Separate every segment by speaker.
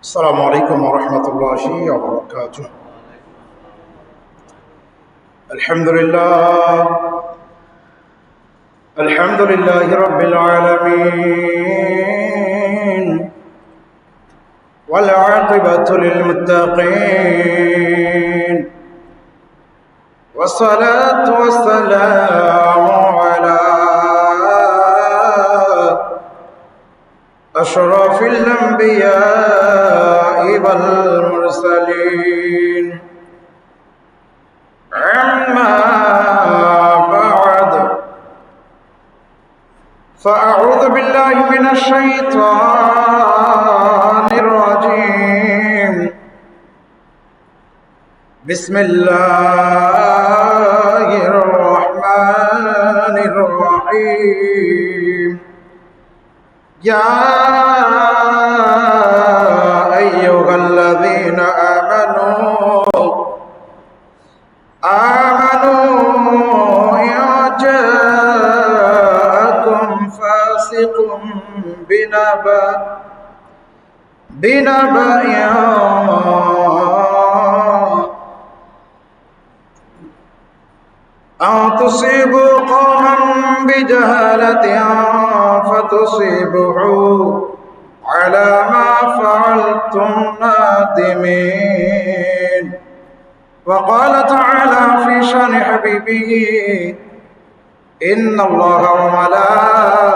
Speaker 1: السلام عليكم ورحمة الله وبركاته. الحمد لله. الحمد لله رب العالمين. والعاقبة للمتقين. والصلاة والسلام على أشرف الأنبياء والمرسلين. أما بعد فأعوذ بالله من الشيطان الرجيم. بسم الله الرحمن الرحيم. يا بنبأ أن تصيبوا قوما بجهالة فتصيبوا على ما فعلتم نادمين وقال تعالى في شان حبيبه إن الله وملائكته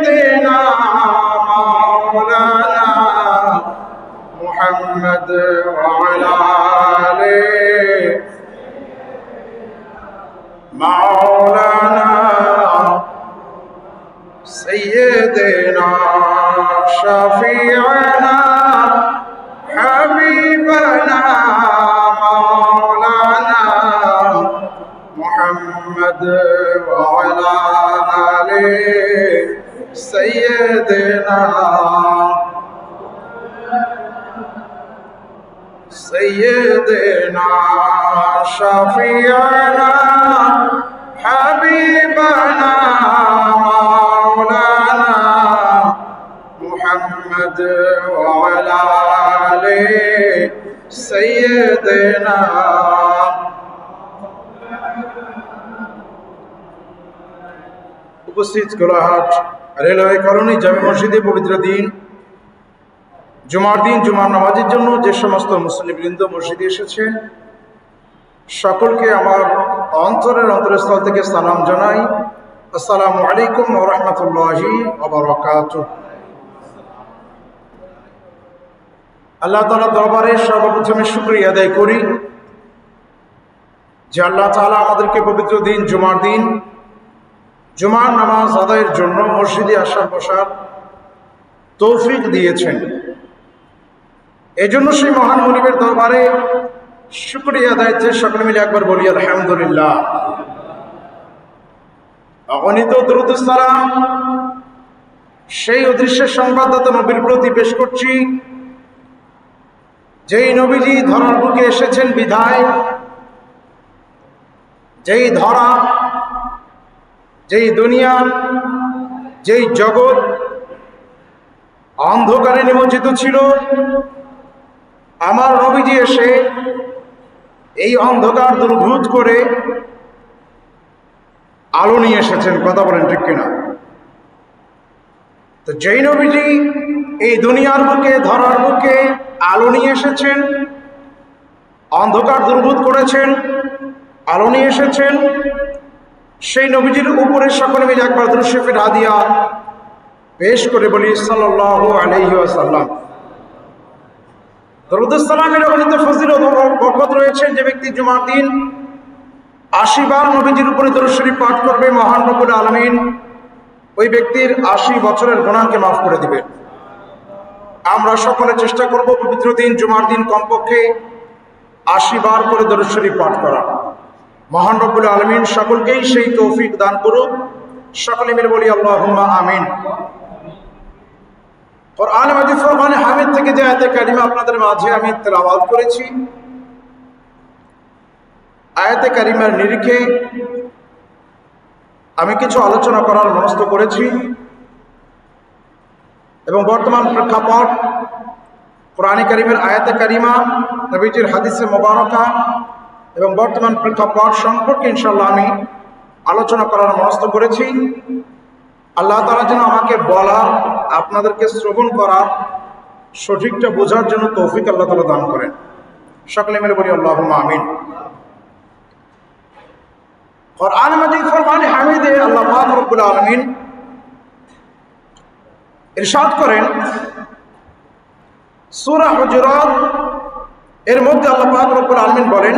Speaker 1: وعلى آله سيدنا سيدنا شفيعنا حبيبنا مولانا محمد وعلى آله سيدنا উপস্থিত Kolahat railway colony জামে মসজিদে পবিত্র দিন। জুমার দিন, জুমার নামাজের জন্য যে সমস্ত মুসলিমবৃন্দ মসজিদে এসেছে, সকলকে আমার অন্তরের অন্তরস্থল থেকে সালাম জানাই। আসসালামু আলাইকুম রহমতুল্লাহি আল্লাহ তালা দরবারে সর্বপ্রথমে শুক্রিয়া আদায় করি যে আল্লাহ তালা আমাদেরকে পবিত্র দিন, জুমার দিন জুমার নামাজ আদায়ের জন্য মসজিদে আসার বসার তৌফিক দিয়েছেন। এজন্য সেই মহান মনিবের দরবারে শুক্রিয়া আদায়তে সকলে মিলে একবার বলি, আলহামদুলিল্লাহ। অগণিত দ্রুতসালাম সেই অদৃশ্যের সংবাদদাতা নবীর প্রতি পেশ করছি। যেই নবীজি ধরার বুকে এসেছেন বিধায়, যেই ধরা যেই দুনিয়া, যেই জগৎ অন্ধকারে নিমজ্জিত ছিল, আমার নবীজি এসে এই অন্ধকার দুর্ভূত করে আলো নিয়ে এসেছেন, কথা বলেন ঠিক কিনা? তো যেই নবীজি এই দুনিয়ার বুকে, ধরার বুকে আলো নিয়ে এসেছেন, অন্ধকার দুর্ভূত করেছেন, আলো নিয়ে এসেছেন সেই নবীজির উপরে সকলে মিলে একবার দুরুশেফের হাদিয়া পেশ করে বলি সাল্লাহ আলহি আসাল্লাম দরুদুসালামের অগণিত ফজিল বরকত রয়েছে যে ব্যক্তি জুমার দিন আশি বার নবীজির উপরে দরুশরী পাঠ করবে, মহান রবুল আলমিন, ওই ব্যক্তির আশি বছরের গোনাকে মাফ করে দিবে। আমরা সকলে চেষ্টা করব পবিত্র দিন, জুমার দিন কমপক্ষে আশি বার করে দরুদ শরীফ পাঠ করা মহান রব্বুল আলমিন সকলকেই সেই তৌফিক দান করুক। সকলে মিলে বলি আল্লাহ আমিন। কোরআন মাজিদ ফরমান হামিদ থেকে যে আয়াতে কারিমা আপনাদের মাঝে আমি তেলাওয়াত করেছি। আয়াতে কারিমার নিরিখে আমি কিছু আলোচনা করার মনস্থ করেছি এবং বর্তমান প্রেক্ষাপট কোরআনে কারিমের আয়াতে কারিমা, নবীজির হাদিসে মোবারকা এবং বর্তমান প্রেক্ষাপট সম্পর্কে ইনশাল্লাহ আমি আলোচনা করার মনস্থ করেছি। আল্লাহ তালা যেন আমাকে বলার আপনাদেরকে শ্রবণ করার সঠিকটা বোঝার জন্য তৌফিক আল্লাহ তালা দান করেন। সকলে মিলে বলি আল্লাহ আমিন। কোরআন মাজিদ ফরমান হামিদে আল্লাহ পাক রব্বুল আলামিন ইরশাদ করেন, সূরা হুজুরাত এর মধ্যে আল্লাহ পাক রব্বুল বলেন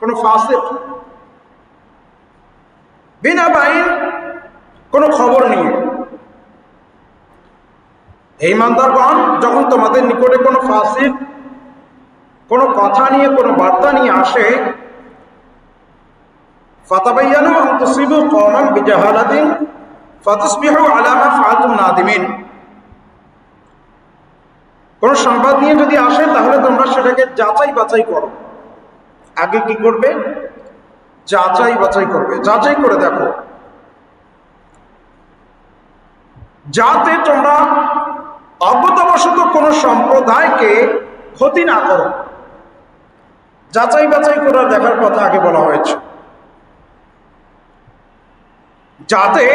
Speaker 1: কোন ফাসিক, বিনা বাইন কোনো খবর নিয়ে এই মান্দারগণ যখন তোমাদের নিকটে কোনো ফাসিক, কোনো কথা নিয়ে, কোনো বার্তা নিয়ে আসে, ফাতাবাইয়ানু আন তুসিবু কওমান ফাতুসবিহু আলা মা ফাআলতুম নাদিমিন। কোন সংবাদ নিয়ে যদি আসে, তাহলে তোমরা সেটাকে যাচাই বাছাই করো। আগে কি করবে? যাচাই বাছাই করবে। যাচাই করে দেখো। যাতে তোমরা অজ্ঞতাবশত কোন সম্প্রদায়কে ক্ষতি না করো। যাচাই বাছাই করে দেখার কথা আগে বলা হয়েছে। যাতে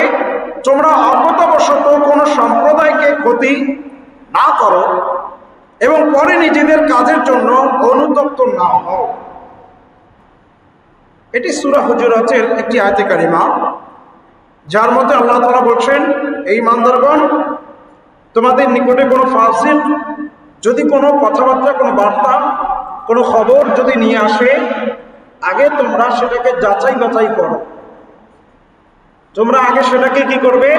Speaker 1: তোমরা অজ্ঞতাবশত কোন সম্প্রদায়কে ক্ষতি না করো এবং পরে নিজেদের কাজের জন্য অনুতপ্ত না হও। এটি সুরা হুজুরাতের একটি আয়তে কারিমা, যার মধ্যে আল্লাহ তালা বলছেন, এই মান্দারগণ, তোমাদের নিকটে কোনো ফাসিল, যদি কোনো কথাবার্তা, কোনো বার্তা, কোনো খবর যদি নিয়ে আসে, আগে তোমরা সেটাকে যাচাই বাছাই করো। তোমরা আগে সেটাকে কি করবে?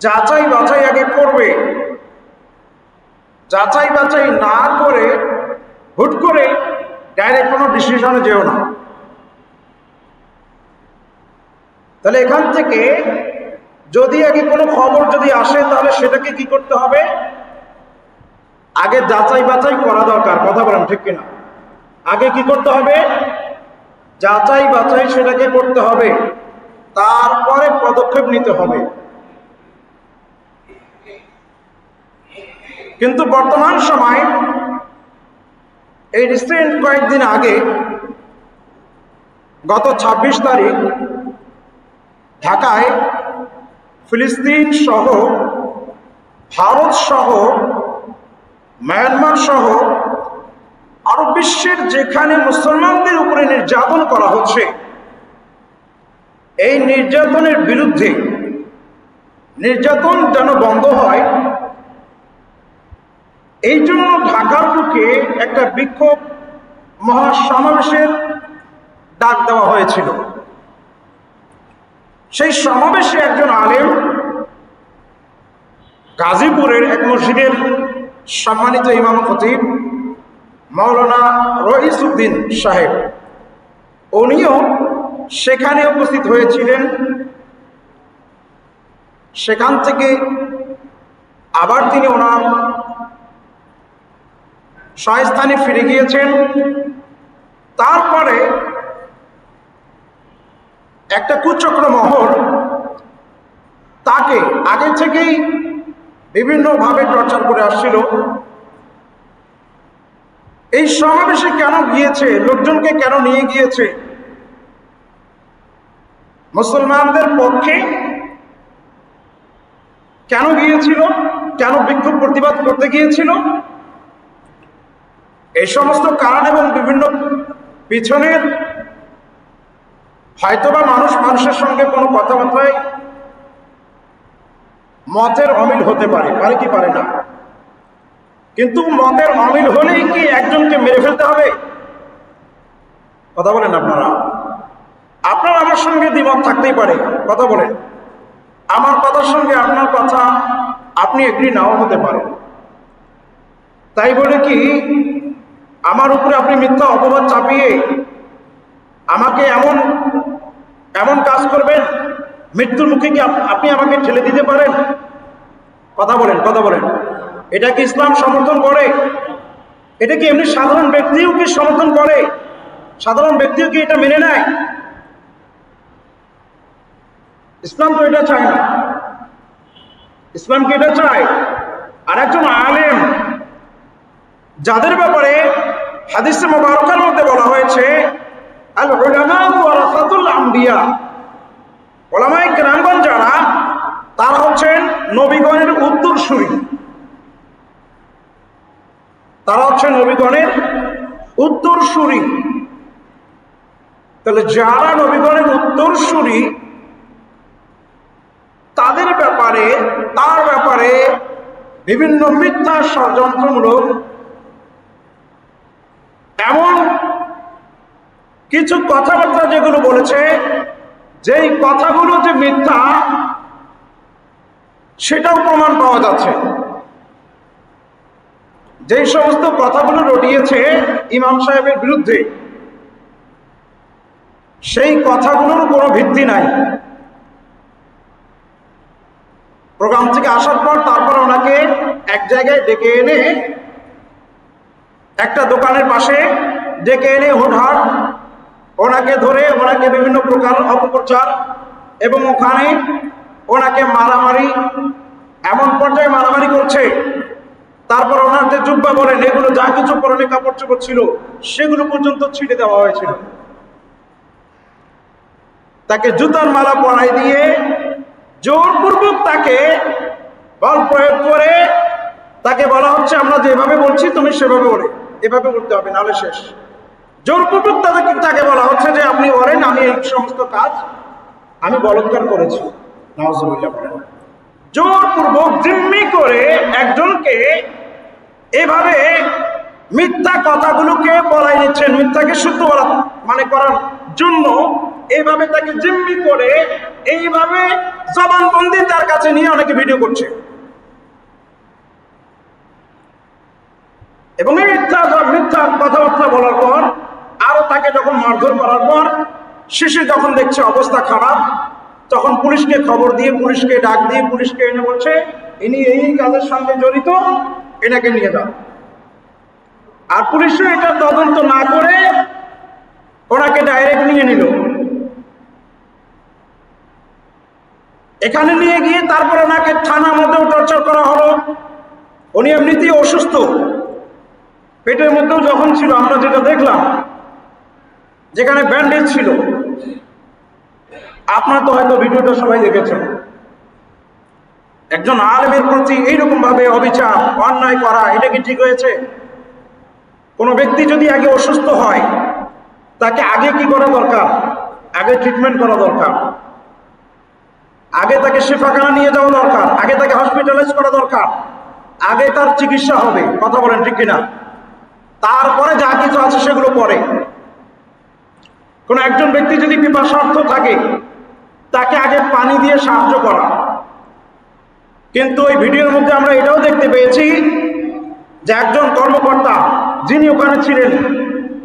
Speaker 1: যাচাই বাছাই আগে করবে। যাচাই বাছাই না করে, হুট করে ডাইরেক্ট কোনো ডিসিশনে যেও না। তাহলে এখান থেকে যদি আগে কোনো খবর যদি আসে, তাহলে সেটাকে কি করতে হবে? আগে যাচাই বাছাই করা দরকার, কথা বলেন ঠিক কিনা। আগে কি করতে হবে? যাচাই বাছাই সেটাকে করতে হবে। তারপরে পদক্ষেপ নিতে হবে। কিন্তু বর্তমান সময় এই রিসেন্ট কয়েকদিন আগে গত ২৬ তারিখ ঢাকায় ফিলিস্তিন সহ, ভারত সহ মায়ানমার সহ আরও বিশ্বের যেখানে মুসলমানদের উপরে নির্যাতন করা হচ্ছে, এই নির্যাতনের বিরুদ্ধে নির্যাতন যেন বন্ধ হয়, এই জন্য ঢাকার বুকে একটা বিক্ষোভ মহাসমাবেশের ডাক দেওয়া হয়েছিল। সেই সমাবেশে একজন আলেম গাজীপুরের এক মসজিদের সম্মানিত ইমাম খতিব মাওলানা রহিসুদ্দিন সাহেব। উনিও সেখানে উপস্থিত হয়েছিলেন। সেখান থেকে আবার তিনি ওনার স্বস্থানে ফিরে গিয়েছেন। তারপরে একটা কুচক্র মহল তাকে আগে থেকেই বিভিন্নভাবে টর্চার করে আসছিল। এই সমাবেশে কেন গিয়েছে? লোকজনকে কেন নিয়ে গিয়েছে? মুসলমানদের পক্ষে কেন গিয়েছিল? কেন বিক্ষোভ প্রতিবাদ করতে গিয়েছিল? এই সমস্ত কারণ এবং বিভিন্ন পিছনের হয়তোবা মানুষ মানুষের সঙ্গে কোনো কথাবার্তায় মতের অমিল হতে পারে পারে কি পারে না। কিন্তু মতের অমিল হলেই কি একজনকে মেরে ফেলতে হবে? কথা বলেন আপনারা। আপনার আমার সঙ্গে দ্বিমত থাকতেই পারে, কথা বলেন। আমার কথার সঙ্গে আপনার কথা আপনি এগ্রি নাও হতে পারেন তাই বলে কি, আমার উপরে আপনি মিথ্যা অপবাদ চাপিয়ে আমাকে এমন এমন কাজ করবেন? মৃত্যুর মুখে কি আপনি আমাকে ঠেলে দিতে পারেন? কথা বলেন কথা বলেন। এটা কি ইসলাম সমর্থন করে? এটা কি এমনি সাধারণ ব্যক্তিও কি সমর্থন করে? সাধারণ ব্যক্তিও কি এটা মেনে নেয়? ইসলাম তো এটা চায় না। ইসলাম কি এটা চায়? আর একজন আলেম, যাদের ব্যাপারে হাদিসে মোবারকের মধ্যে বলা হয়েছে আল উলামা ওয়ারাসাতুল যারা, তারা হচ্ছেন নবীগণের উত্তরসূরি তারা হচ্ছে নবীগণের উত্তরসূরি তাহলে যারা নবীগণের উত্তরসূরি তাদের ব্যাপারে, তার ব্যাপারে বিভিন্ন মিথ্যা ষড়যন্ত্রমূলক, এমন কিছু কথাবার্তা যেগুলো বলেছে, যেই কথাগুলো যে মিথ্যা, সেটাও প্রমাণ পাওয়া যাচ্ছে। যেই সমস্ত কথাগুলো রটিয়েছে ইমাম সাহেবের বিরুদ্ধে, সেই কথাগুলোর কোনো ভিত্তি নাই। প্রোগ্রাম থেকে আসার পর তারপর ওনাকে এক জায়গায় ডেকে এনে, একটা দোকানের পাশে ডেকে এনে হুটহাট ওনাকে ধরে ওনাকে বিভিন্ন প্রকার অপপ্রচার এবং ওখানে ওনাকে মারামারি, এমন পর্যায়ে মারামারি করছে। তারপর ওনার যে জুব্বা বলেন, এগুলো যা কিছু পরনে কাপড় চোপড় ছিল, সেগুলো পর্যন্ত ছিটে দেওয়া হয়েছিল। তাকে জুতার মালা পরাই দিয়ে জোরপূর্বক তাকে বল প্রয়োগ করে তাকে বলা হচ্ছে, আমরা যেভাবে বলছি, তুমি সেভাবে ওরে এভাবে করতে হবে, নাহলে শেষ। জোরপূর্বক তাদেরকে তাকে বলা হচ্ছে যে আপনি ওরেন আমি এই সমস্ত কাজ আমি বলৎকার করেছি। নওয়াজুবিল্লাহ বলেন। জোরপূর্বক জিম্মি করে একজনকে এভাবে মিথ্যা কথাগুলোকে বলাই নিচ্ছেন, মিথ্যাকে শুদ্ধ বলা মানে করার জন্য এইভাবে তাকে জিম্মি করে এইভাবে জবানবন্দি তার কাছে নিয়ে অনেকে ভিডিও করছে। এবং এই মিথ্যা মিথ্যা কথাবার্তা বলার পর আরও তাকে যখন মারধর করার পর, শিশু যখন দেখছে অবস্থা খারাপ, তখন পুলিশকে খবর দিয়ে, পুলিশকে ডাক দিয়ে, পুলিশকে এনে বলছে, ইনি এই কাজের সঙ্গে জড়িত, এনাকে নিয়ে যাও। আর পুলিশও এটা তদন্ত না করে ওনাকে ডাইরেক্ট নিয়ে নিল। এখানে নিয়ে গিয়ে তারপর ওনাকে থানার মধ্যেও টর্চার করা হলো। উনি এমনিতেই অসুস্থ। পেটের মধ্যেও যখন ছিল, আমরা যেটা দেখলাম। যেখানে ব্যান্ডেজ ছিল। আপনার তো হয়তো ভিডিওটা সবাই দেখেছেন। একজন আলেমের প্রতি এইরকম ভাবে অবিচার, অন্যায় করা, এটা কি ঠিক হয়েছে? কোনো ব্যক্তি যদি আগে অসুস্থ হয়, তাকে আগে কি করা দরকার? আগে ট্রিটমেন্ট করা দরকার। আগে তাকে শিফাখানা নিয়ে যাওয়া দরকার। আগে তাকে হসপিটালাইজ করা দরকার। আগে তার চিকিৎসা হবে। কথা বলেন ঠিক কিনা? তারপরে যা কিছু আছে সেগুলো পরে। কোন একজন ব্যক্তি যদি পিপাসার্থ থাকে, তাকে আগে পানি দিয়ে সাহায্য করা। কিন্তু ওই ভিডিওর মধ্যে আমরা এটাও দেখতে পেয়েছি যে একজন কর্মকর্তা, যিনি ওখানে ছিলেন,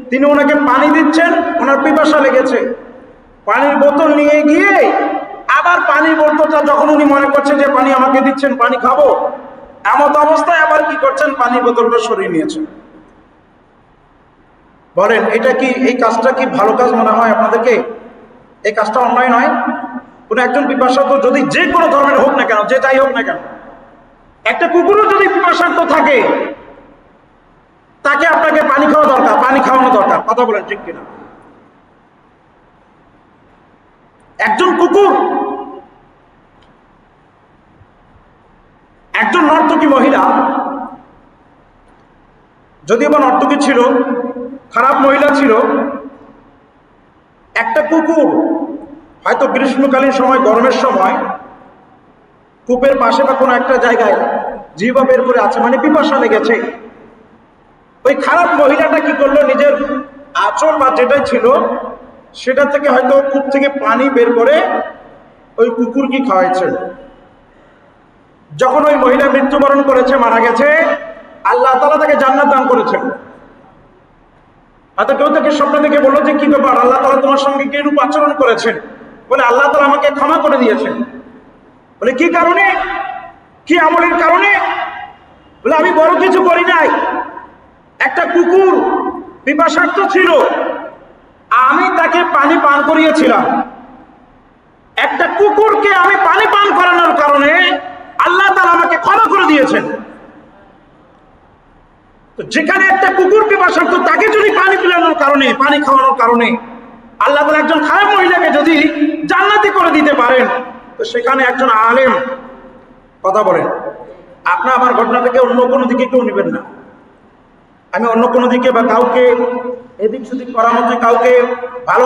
Speaker 1: তিনি ওনাকে পানি দিচ্ছেন, ওনার পিপাসা লেগেছে। পানির বোতল নিয়ে গিয়ে আবার পানির বোতলটা যখন উনি মনে করছেন যে পানি আমাকে দিচ্ছেন, পানি খাব, এমত অবস্থায় আবার কি করছেন? পানির বোতলটা সরিয়ে নিয়েছেন। বলেন, এটা কি, এই কাজটা কি ভালো কাজ মনে হয় আপনাদেরকে? এই কাজটা অন্যায় নয়। কোনো একজন পিপাসার্থ যদি যে কোনো ধরনের হোক না কেন যে যাই হোক না কেন, একটা কুকুরও যদি পিপাসার্থ থাকে, তাকে আপনাকে পানি খাওয়া দরকার, পানি খাওয়ানো দরকার। কথা বলেন ঠিক কিনা? একজন কুকুর, একজন নর্তকী মহিলা যদিও বা নর্তকী ছিল খারাপ মহিলা ছিল, একটা কুকুর, হয়তো গ্রীষ্মকালীন সময়, গরমের সময়, কূপের পাশে বা কোনো একটা জায়গায় জিবা বের করে আছে মানে পিপাসা লেগেছে। ওই খারাপ মহিলাটা কি করল? নিজের আচল বা যেটাই ছিল, সেটা থেকে হয়তো কূপ থেকে পানি বের করে ওই কুকুরকে খাওয়াইছে। যখন ওই মহিলা মৃত্যুবরণ করেছে, মারা গেছে, আল্লাহ তালা তাকে জান্নাত দান করেছেন। হয়তো কেউ তাকে স্বপ্ন দেখে বলল যে, কি ব্যাপার? আল্লাহ তালা তোমার সঙ্গে কি রূপ আচরণ করেছেন? বলে, আল্লাহ তালা আমাকে ক্ষমা করে দিয়েছেন। বলে, কি কারণে? কি আমলের কারণে? বলে, আমি বড় কিছু করি নাই। একটা কুকুর পিপাসার্থ ছিল। আমি তাকে পানি পান করিয়েছিলাম। একটা কুকুরকে আমি পানি পান করানোর কারণে আল্লাহ তালা আমাকে ক্ষমা করে দিয়েছেন। যেখানে একটা কুকুর পিপাসার্থ তাকে যদি পানি পিলানোর কারণে, পানি খাওয়ানোর কারণে আল্লাহ তালা একজন খারাপ মহিলাকে যদি জান্নাতি করে দিতে পারেন, তো সেখানে একজন আলেম কথা বলেন আপনার আমার ঘটনা থেকে অন্য কোনো দিকে কেউ নেবেন না। আমি অন্য কোনো দিকে বা কাউকে এদিক সেদিক করার মধ্যে কাউকে ভালো